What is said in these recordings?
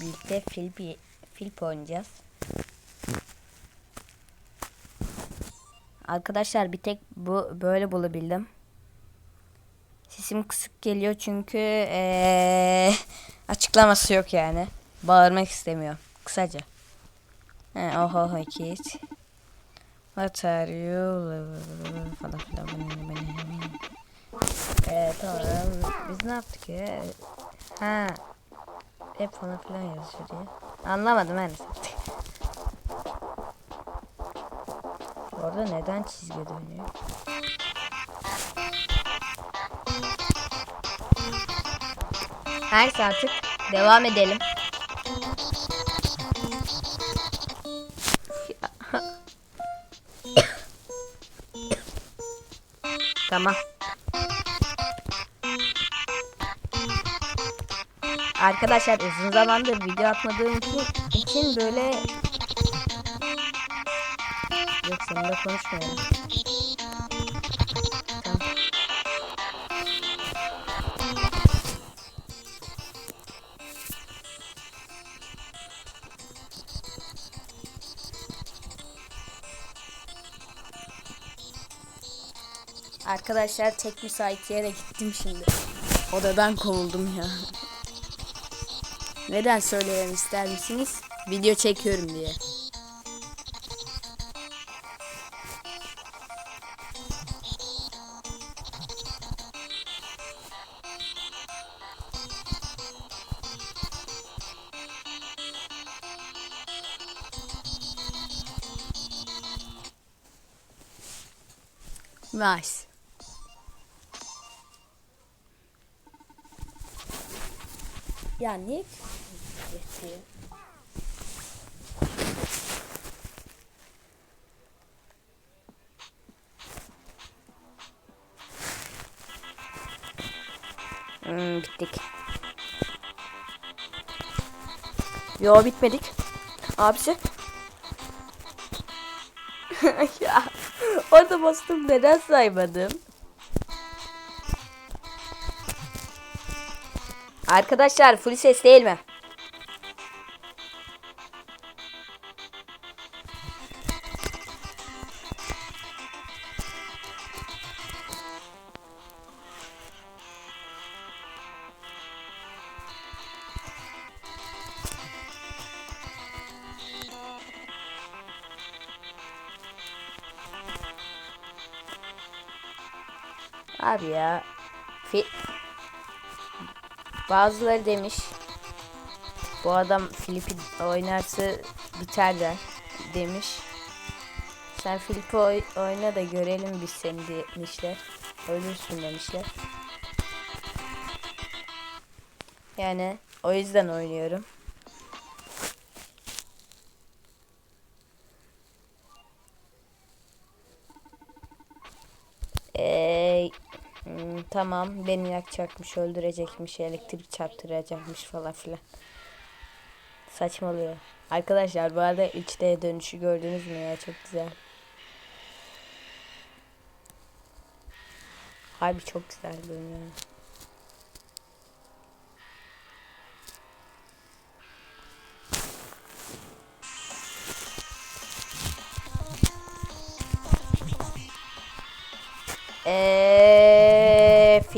birlikte Filip, Filip oynayacağız. Arkadaşlar bir tek bu böyle bulabildim. Sesim kısık geliyor çünkü ee, açıklaması yok yani. Bağırmak istemiyor. Kısaca. He, oho ho kids. What are you? Falan filan. Ee, tamam. Biz ne yaptık ya? Ha. Hep falan filan yazıyor diye. Anlamadım ben. Orada neden çizgi dönüyor? Neyse artık devam edelim. tamam. Arkadaşlar uzun zamandır video atmadığım için, için böyle Yok seninle konuşmuyorum. Tamam. Arkadaşlar tek müsait yere gittim şimdi. Odadan kovuldum ya. Neden söyleyen ister misiniz? Video çekiyorum diye. Nice. Ya yetiyor? Hmm, bittik. Yo bitmedik. Abisi. ya orada bastım neden saymadım? Arkadaşlar full ses değil mi? Abi ya. Fi Bazıları demiş. Bu adam Filip'i oynarsa biter der demiş. Sen Filip'i oy oyna da görelim biz seni demişler. Ölürsün demişler. Yani o yüzden oynuyorum. Eee Hmm, tamam beni yakacakmış öldürecekmiş elektrik çarptıracakmış falan filan. Saçmalıyor. Arkadaşlar bu arada 3D dönüşü gördünüz mü ya çok güzel. Harbi çok güzel görünüyor.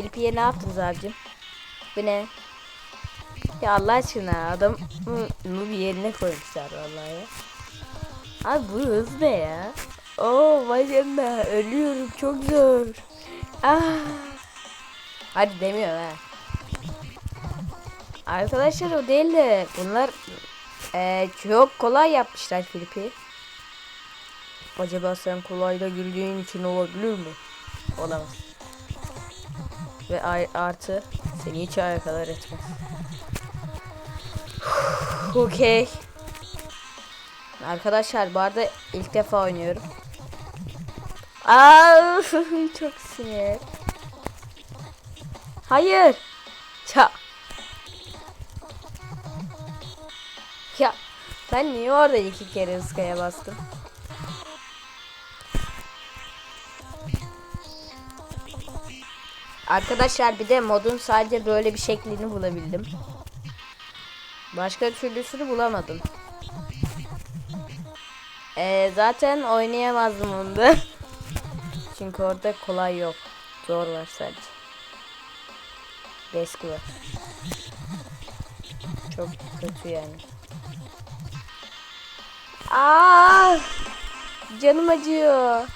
Filipi'ye ne yaptınız abicim? Bu ne? Ya Allah aşkına adam bu bir yerine koymuşlar vallahi. ya. Abi bu hız ne ya? Oo vay canına ölüyorum çok zor. Ah. Hadi demiyorum ha. Arkadaşlar o değil de bunlar eee, çok kolay yapmışlar Filipi. Acaba sen kolayda girdiğin için olabilir mi? Olamaz. Ve artı seni hiç alakadar etmez. Okey. Arkadaşlar bu arada ilk defa oynuyorum. Aa, çok sinir. Hayır. Ça. Ya ben niye orada iki kere ıskaya bastım? Arkadaşlar bir de modun sadece böyle bir şeklini bulabildim. Başka türlüsünü bulamadım. Ee, zaten oynayamazdım onda. Çünkü orada kolay yok. Zor var sadece. Risk var. Çok kötü yani. Aa! Canım acıyor.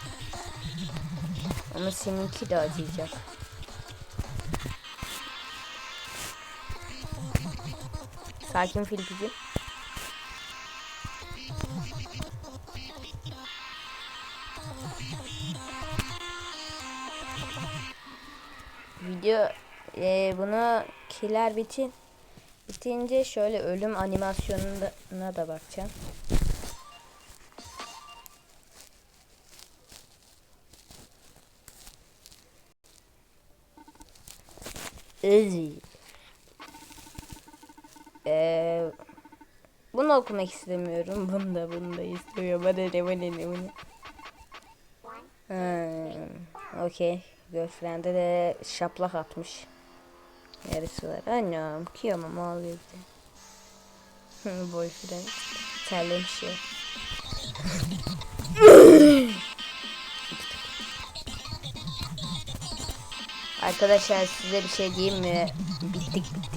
Ama seninki de acıyacak. Sakin Filipicim. Video e, bunu kiler bitin bitince şöyle ölüm animasyonuna da bakacağım. Ezi. Ee, bunu okumak istemiyorum. Bunu da bunu da istemiyorum. Bana ne bana ne bana. Hmm, Okey. Girlfriend'e de şaplak atmış. Neresi var? Annem kıyamam ağlıyor bir de. Boyfriend. Terlemiş ya. Arkadaşlar size bir şey diyeyim mi? Bittik bittik.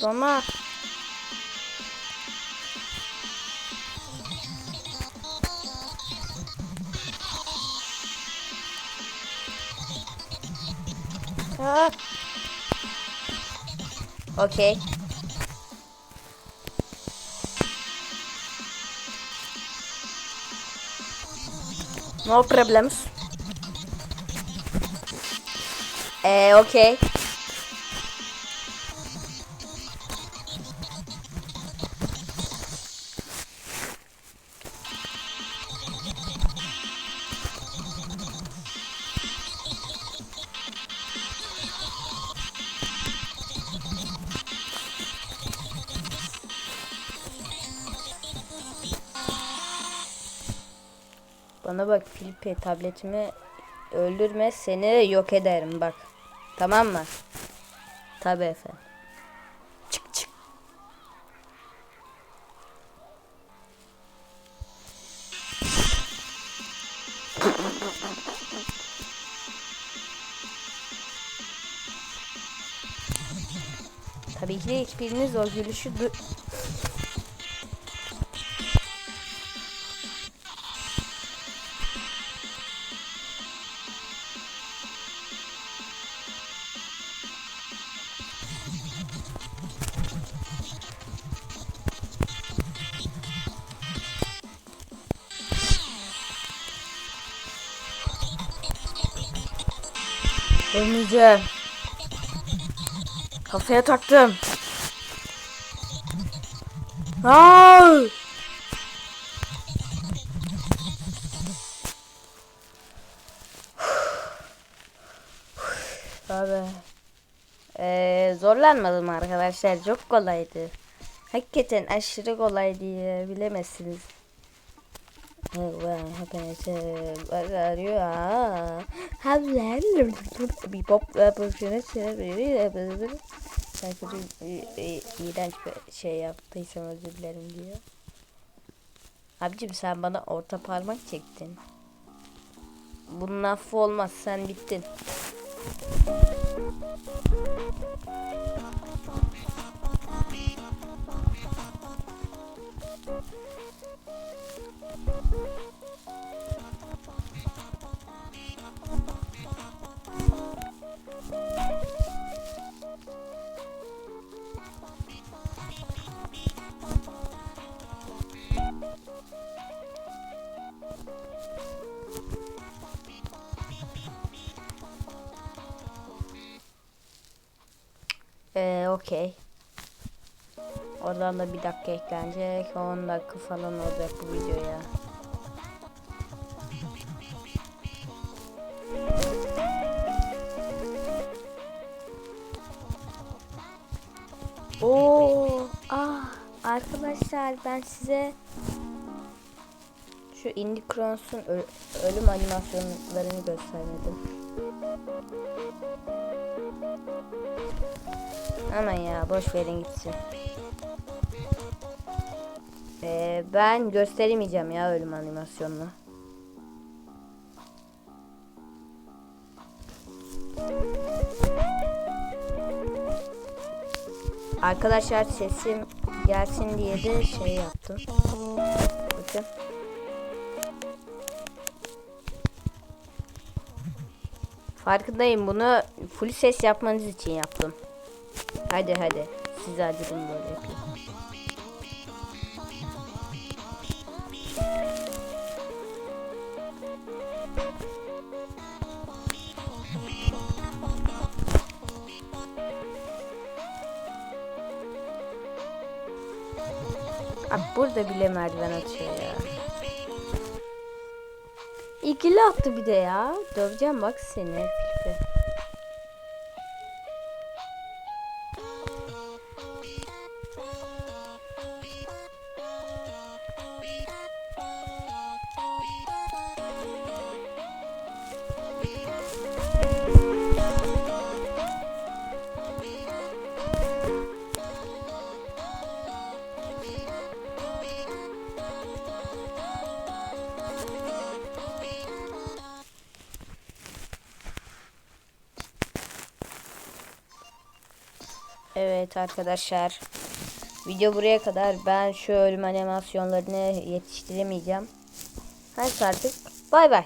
Dona. Ha. Okay. No problems. Eh, okay. Bana bak Filipe tabletimi öldürme seni yok ederim bak. Tamam mı? Tabi efendim. Çık çık. Tabii ki de hiçbiriniz o gülüşü Ölmeyeceğim. Kafaya taktım. Aa! Abi. Ee, zorlanmadım arkadaşlar. Çok kolaydı. Hakikaten aşırı kolaydı ya. Bilemezsiniz. Hepinize arıyor. Havlar. Bir pop pozisyonu Sen kötü iğrenç bir şey yaptıysam özür dilerim diyor. Abicim sen bana orta parmak çektin. Bunun affı olmaz sen bittin. Ee, okey. Oradan da bir dakika eklenecek. 10 dakika falan olacak bu videoya. Oo, ah arkadaşlar ben size şu Indie Crons'un ölüm animasyonlarını göstermedim. Aman ya boş verin gitsin. Ee, ben gösteremeyeceğim ya ölüm animasyonunu. Arkadaşlar sesim gelsin diye de şey yaptım. Bakın. Farkındayım bunu full ses yapmanız için yaptım. Hadi hadi. Size acıdım böyle yapayım. Bak burada bile merdiven atıyor ya. İkili attı bir de ya. Döveceğim bak seni Filipe. Evet arkadaşlar. Video buraya kadar. Ben şu ölüm animasyonlarını yetiştiremeyeceğim. Hadi artık. Bay bay.